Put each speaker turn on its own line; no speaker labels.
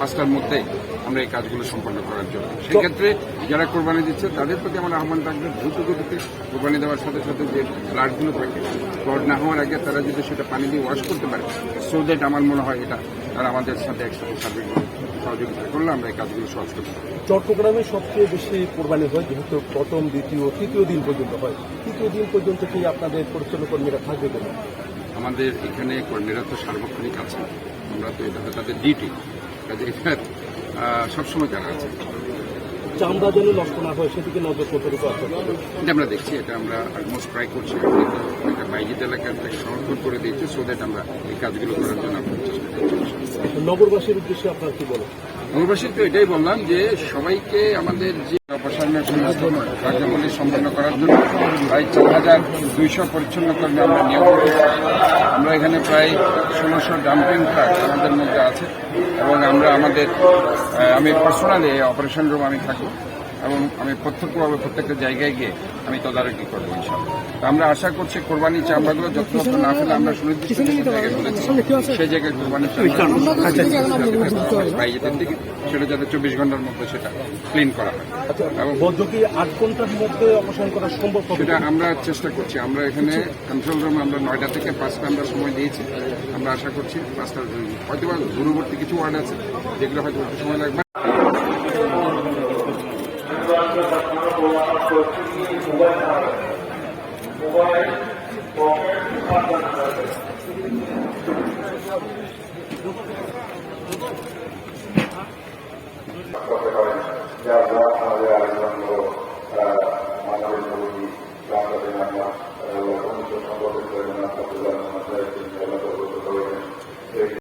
পাঁচটার মধ্যে আমরা এই কাজগুলো সম্পন্ন করার জন্য। সেক্ষেত্রে যারা কোরবানি দিচ্ছে, তাদের প্রতি আমার আহ্বান থাকবে, দ্রুত গতিতে কোরবানি দেওয়ার সাথে সাথে যে ব্লাডগুলো থাকে ব্লাড না হওয়ার আগে তারা যদি সেটা পানি দিয়ে ওয়াশ করতে পারে সো দ্যাট আমার মনে হয় এটা তারা আমাদের সাথে একসাথে সার্বিক সহযোগিতা করলে আমরা এই কাজগুলো সহজ করতে পারি
চট্টগ্রামে সবচেয়ে বেশি কোরবানি হয়, যেহেতু প্রথম, দ্বিতীয়, তৃতীয় দিন পর্যন্ত হয়। তৃতীয় দিন পর্যন্ত কি আপনাদের পরিচালনা কর্মীরা থাকবে কেন?
আমাদের এখানে কর্মীরা তো সার্বক্ষণিক আছে আমরা তো এটা তাদের ডিউটি। কাজে এটা সবসময় তারা আছে
চামড়া যেন নষ্ট না হয় সেদিকে নজর
এটা আমরা দেখছি এটা আমরা অলমোস্ট ট্রাই করছি। আমরা তো একটা বাইজিত সংরক্ষণ করে দিয়েছে সো দ্যাট আমরা এই কাজগুলো করার জন্য আমরা চেষ্টা করছি।
নগরবাসীর উদ্দেশ্যে আপনার কি বলেন?
নগরবাসী তো এটাই বললাম যে সবাইকে আমাদের যে অপসারণের সমস্ত কার্যাবলী সম্পন্ন করার জন্য প্রায় চার হাজার দুইশো পরিচ্ছন্ন কর্মী আমরা নিয়োগ করেছি। আমরা এখানে প্রায় ষোলোশো ডাম্পিং ট্রাক আমাদের মধ্যে আছে এবং আমরা আমাদের আমি পার্সোনালি অপারেশন রুম আমি থাকব এবং আমি প্রত্যক্ষভাবে প্রত্যেকটা জায়গায় গিয়ে আমি তদারকি করব ইনশাল্লাহ আমরা আশা করছি কোরবানি চামড়াগুলো যথেষ্ট না ফেলে আমরা সুনির্দিষ্ট জায়গায় বলেছি সেই জায়গায় কোরবানি বাইরের দিকে সেটা যাতে চব্বিশ ঘণ্টার মধ্যে সেটা ক্লিন করা হয়।
আচ্ছা
এবং
বদ্ধ আট ঘণ্টার মধ্যে অবসান করা সম্ভব
সেটা আমরা চেষ্টা করছি। আমরা এখানে কন্ট্রোল রুম আমরা নয়টা থেকে পাঁচটা আমরা সময় দিয়েছি। আমরা আশা করছি পাঁচটা হয়তো বা দূরবর্তী কিছু ওয়ার্ড আছে যেগুলো হয়তো একটু সময় লাগবে।
করতে পারেন যার দ্বারা আমাদের আলোচনাগুলো মানবের প্রতি বাংলাদেশের আমরা সম্পর্কের প্রয়োজন